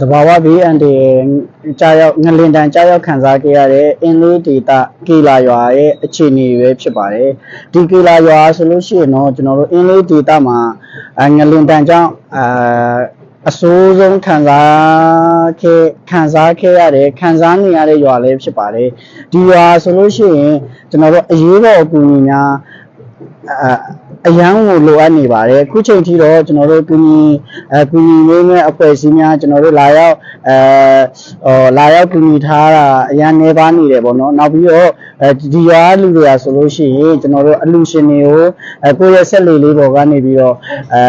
တဘာဝဘေးအန္တရာယ်ကြာရောက်ငလင်တန်ကြာရောက်ခံစားခဲ့ရတဲ့အင်းလေးဒေတာကေလာရွာရဲ့အခြေအနေပဲဖြစ်ပါတယ်ဒီကေလာရွာဆိုလို့ရှိရင်တော့ကျွန်တော်တို့အင်းလေးဒေတာမှာအငလင်တန်ကြောင့်အာအဆိုးဆုံးခံစားခဲ့ခံစားခဲ့ရတဲ့ခံစားနေရတဲ့ရွာလေးဖြစ်ပါတယ်ဒီရွာဆိုလို့ရှိရင်ကျွန်တော်တို့အရေးပေါ်အကူအညီများအ အရန်ကိုလိုအပ်နေပါတယ်အခုချိန်ထိတော့ကျွန်တော်တို့ကုညီအကုညီလေးနဲ့အဖွဲ့အစည်းများကျွန်တော်တို့လာရောက်အဲဟောလာရောက်ကုညီထားတာအရန်နေပါနေတယ်ပေါ့နော်နောက်ပြီးတော့အဲဒီရွာလူတွေကဆိုလို့ရှိရင်ကျွန်တော်တို့အလူရှင်တွေကိုအဲကိုယ့်ရဲ့ဆက်လေလေးပေါ်ကနေပြီးတော့အဲ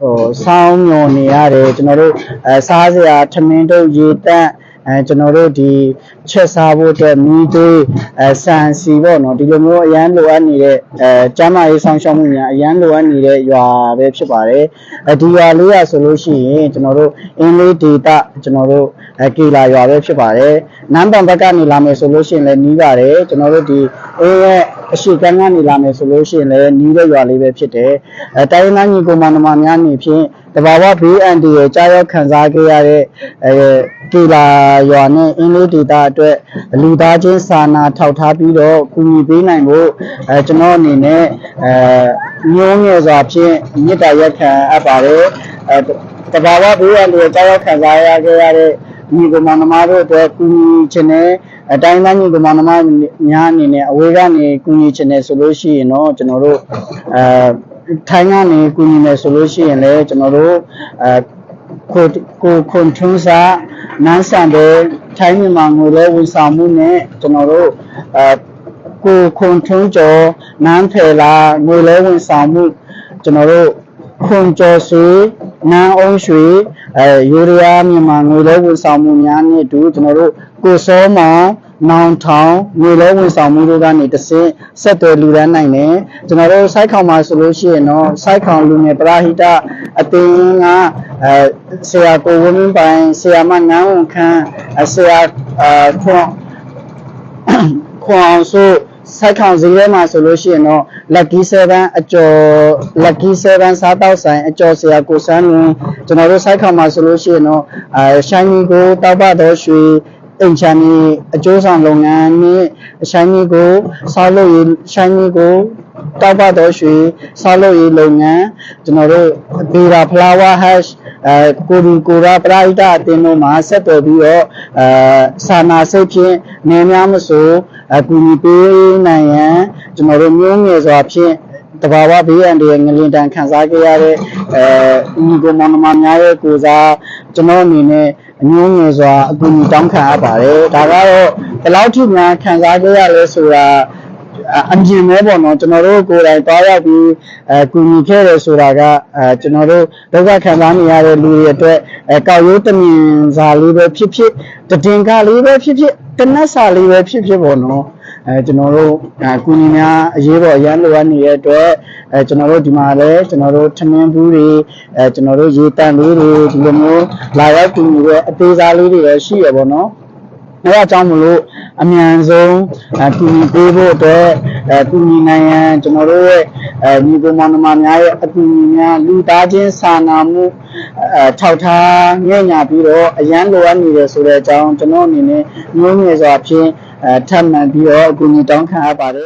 ဟိုစောင်းညော်နေရတယ်ကျွန်တော်တို့အဲစားစရာထမင်းတို့ရေတက် အဲကျွန်တော်တို့ဒီချက်စားဖို့အတွက်မီးသွေးအဲဆန်စီပေါ့နော်ဒီလိုမျိုးအရန်လိုအပ်နေတဲ့အဲကျန်းမာရေးဆောင်ရှောက်မှုများအရန်လိုအပ်နေတဲ့ရွာပဲဖြစ်ပါတယ်အဲဒီရွာလေးရဆိုလို့ရှိရင်ကျွန်တော်တို့အင်းလေးဒေတာကျွန်တော်တို့အဲကေလာရွာပဲဖြစ်ပါတယ်နမ်ဘန်ဘက်ကနေလာမယ်ဆိုလို့ရှိရင်လည်းနီးပါတယ်ကျွန်တော်တို့ဒီအင်းရဲ့အရှိကမ်းကနေလာမယ်ဆိုလို့ရှိရင်လည်းနီးတဲ့ရွာလေးပဲဖြစ်တယ်အဲတိုင်းရင်းသားညီကိုမောင်နှမများအနေဖြင့်တဘာဝဘေးအန္တရာယ်ကြားရောက်ခံစားခဲ့ရတဲ့အဲ ကေလာရွာနဲ့အင်းလေးဒေတာအတွက်လူသားချင်းစာနာထောက်ထားပြီးတော့ကူညီပေးနိုင်ဖို့အဲကျွန်တော်အနေနဲ့အဲမျိုးငယ်စွာဖြင့်မေတ္တာရက်ခံအပ်ပါတယ်အဲတဘာဝဘေးအန္တရာယ်ကြားရောက်ခံစားရခဲ့ရတဲ့ညီကောင်မမတို့အတွက်ကူညီခြင်းနဲ့အတိုင်းသားညီကောင်မမများအနေနဲ့အဝေးကနေကူညီခြင်းနဲ့ဆိုလို့ရှိရင်တော့ကျွန်တော်တို့အဲထိုင်းကနေကူညီမယ်ဆိုလို့ရှိရင်လည်းကျွန်တော်တို့အဲကိုကိုခွန်ထုံးစာ နန်းဆန်တဲ့ထိုင်းမြန်မာငွေလဲဝန်ဆောင်မှုနဲ့ကျွန်တော်တို့အဲကိုခွန်ထုံးကျော်နန်းဖယ်လာငွေလဲဝန်ဆောင်မှုကျွန်တော်တို့ခွန်ကျော်ဆွေနန်းအောင်ရွှေအဲယူရီးယားမြန်မာငွေလဲဝန်ဆောင်မှုများနဲ့အတူကျွန်တော်တို့ကိုစောမောင် နောင်ထောင်ငွေလဲဝန်ဆောင်မှုတို့ကနေတစ်ဆင့်ဆက်သွယ်လူရန်နိုင်တယ်ကျွန်တော်တို့စိုက်ခေါင်မှာဆိုလို့ရှိရင်တော့စိုက်ခေါင်လူငယ်ပရာဟိတအသင်းကအဲဆရာကိုဝင်းမင်းပိုင်ဆရာမနန်းဝန်ခန့်အဲဆရာအဲခွန်ခွန်အောင်ဆိုစိုက်ခေါင်ဈေးထဲမှာဆိုလို့ရှိရင်တော့ lucky 7အကျော် lucky 7စားတောက်ဆိုင်အကျော်ဆရာကိုစန်းလွင်ကျွန်တော်တို့စိုက်ခေါင်မှာဆိုလို့ရှိရင်တော့အဲရှိုင်းမီကိုတောက်ပတော်ရွှေ အိမ်ချမ်းကြီးအကျိုးဆောင်လုပ်ငန်းနဲ့ရှိုင်းမီကိုဆောက်လုပ်ရေးရှိုင်းမီကိုတောက်ပတော်ရွှေဆောက်လုပ်ရေးလုပ်ငန်းကျွန်တော်တို့ဘေရာ flower hash အဲကိုဒီကိုရာပရိဒအတင်းတို့မှာဆက်သွယ်ပြီးတော့အဲစာနာစိတ်ဖြင့်နေများမဆိုအကူအညီပေးနိုင်ရန်ကျွန်တော်တို့မျိုးငယ်စွာဖြင့် တဘာဝဘေးအန္တရာယ်ငလင်တန်ခံစားခဲ့ရတဲ့အဲညီကိုမောင်နှမများရဲ့ကိုစားကျွန်တော်အနေနဲ့အမျိုးငယ်စွာအကူအညီတောင်းခံအပ်ပါတယ်ဒါကတော့ဘယ်လောက်ထိများခံစားခဲ့ရလဲဆိုတာအမြင်ပဲပေါ့နော်ကျွန်တော်တို့ကိုယ်တိုင်တွားရောက်ပြီးအဲကူညီခဲ့တယ်ဆိုတာကအဲကျွန်တော်တို့ဒုက္ခခံစားနေရတဲ့လူတွေအတွက်အဲကောက်ရိုးတမြင်စာလေးပဲဖြစ်ဖြစ်တည်င်္ဂလေးပဲဖြစ်ဖြစ်တနတ်စာလေးပဲဖြစ်ဖြစ်ပေါ့နော် အဲကျွန်တော်တို့အကူညီများအရေးပေါ်အရန်လိုအပ်နေတဲ့အတွက်အဲကျွန်တော်တို့ဒီမှာလည်းကျွန်တော်တို့ထမင်းဘူးတွေအဲကျွန်တော်တို့ရေတန့်လေးတွေဒီလိုမျိုးလာရောက်ကူညီတဲ့အသေးစားလေးတွေလည်းရှိရပေါ့နော်အဲ ဒါကြောင့်မလို့အမြန်ဆုံးအကူအညီပေးဖို့အတွက်အကူအညီနိုင်ရန်ကျွန်တော်တို့ရဲ့အဲညီကိုမောင်နှမများရဲ့အကူအညီများလူသားချင်းစာနာမှုအဲထောက်ထားညံ့ညာပြီးတော့အရန်လိုအပ်နေတယ်ဆိုတဲ့အကြောင်းကျွန်တော်အနေနဲ့မျိုးငယ်စွာဖြင့်အဲထပ်မံပြီးတော့အကူအညီတောင်းခံအပ်ပါတယ်